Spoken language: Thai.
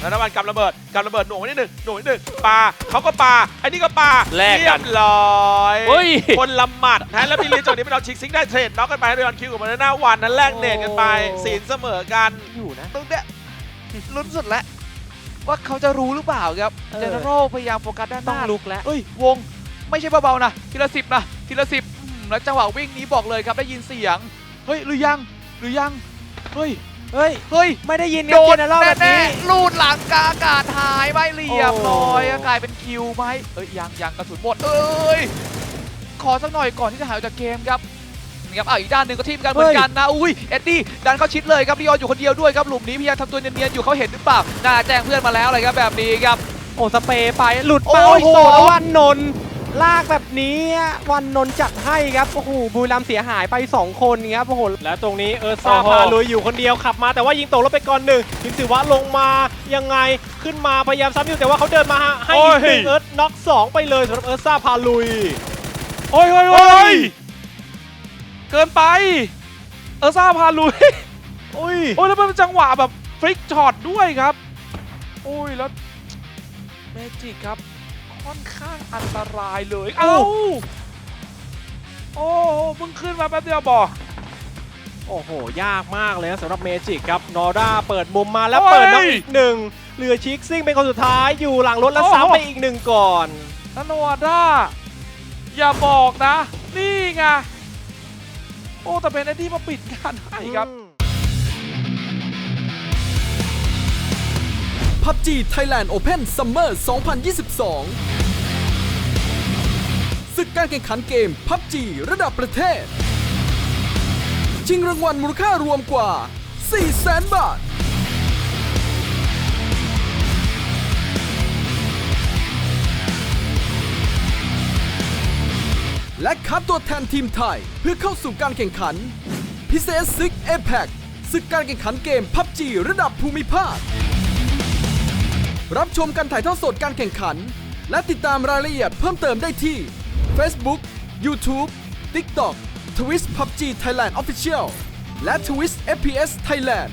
แล้วน้ำมันกำระเบิดกำระเบิดหน่วงไว้นิดหนึ่งหน่วงไว้นิดหนึ่งปาเขาก็ปาไอ้นี่ก็ปาแลกกันเรียบร้อยเฮ้ย คนละหมัดนะแล้วพี่ลีจงนี้เป็นเราชิกซิงค์ได้เทรดน็อกกันไปเรยอนคิวกับมาหน้าวันนั้นแลกเนตกันไปโอ้ศีลเสมอกัน อยู่นะตรงเนี้ยลุ้นสุดแล้วว่าเขาจะรู้หรือเปล่าครับเออ เจเนอรัลพยายามโฟกัสด้านหต้องน้าลุกแล้ว เอ้ยวงไม่ใช่เบาๆนะทีละสิบนะทีละสิบอืมแล้วจังหวะวิ่งนี้บอกเลยครับได้ยินเสียง เฮ้ยหรือยังหรือยังเฮ้ย เฮ้ย เฮ้ย ไม่ได้ยินคโดรับเจนเนอเรลแบบแน่นี้ๆลูดหลังกาอากาศหายไปเรียบโอ้ร้อยกลายเป็นคิวไหมเอ้ยยังยังกระสุนหมดเอ้ยขอสักหน่อยก่อนที่จะหายออกจากเกมครับนี่ครับอะอีกด้านหนึ่งก็ทีมกันเหมือนกันนะอุ้ยเอ็ดดี้ดันเข้าชิดเลยครับลีออนอยู่คนเดียวด้วยครับหลุมนี้พยายามทำตัวเนียนๆอยู่เขาเห็นหรือเปล่าน่าแจ้งเพื่อนมาแล้วเลยครับแบบนี้ครับ โอ้สเปรย์ไปหลุดโอ้เป้ายโอ้โหสอง แล้ววันนนท์ ลากแบบนี้วันนนท์จัดให้ครับ โอ้โหบุรีรัมย์เสียหายไป 2 คนครับโอ้โหแล้วตรงนี้เออร์ซ่าโอ้โหพาลุยอยู่คนเดียวขับมาแต่ว่ายิงตกแล้วไปก่อนหนึ่งยิงสิวะลงมายังไงขึ้นมาพยายามซ้ำอยู่แต่ว่าเขาเดินมาให้โอ้อียกหนึ่งเอิร์ธน็อกสองไปเลยสำหรับเออร์ซ่าพาลุย โอ้ยโอ้ยโอ้ยเกินไป เออซ่าพาลุยโอ้ยโอ้ยแล้วมันเป็นจังหวะแบบฟลิกช็อตด้วยครับโอ้ยแล้วเมจิกครับ ค่อนข้างอันตรายเลย เอ้า โอ้โหมึงขึ้นมาแป๊บเดียวบอกโอ้โห ยากมากเลยนะสำหรับเมจิกครับ นอร่าเปิดมุมมาแล้วโอ้ยเปิดน้องอีกหนึ่งเหลือชิกซิ่งเป็นคนสุดท้ายอยู่หลังรถแล้วโอ้โหซ้ำไปอีกหนึ่งก่อนนันวาด้าอย่าบอกนะ นี่ไง โอ้แต่เป็นไอ้ที่มาปิดงานให้ครับ PUBG Thailand Open Summer 2022 ศึกการแข่งขันเกม PUBG ระดับประเทศ ชิงรางวัลมูลค่ารวมกว่า 400,000 บาท และคัดตัวแทนทีมไทยเพื่อเข้าสู่การแข่งขัน พิเศษซึก a p e c ศึกการแข่งขันเกม PUBG ระดับภูมิภาค รับชมการถ่ายทอดสดการแข่งขัน และติดตามรายละเอียดเพิ่มเติมได้ที่ Facebook YouTube TikTok Twitch PUBG Thailand Official และ Twitch FPS Thailand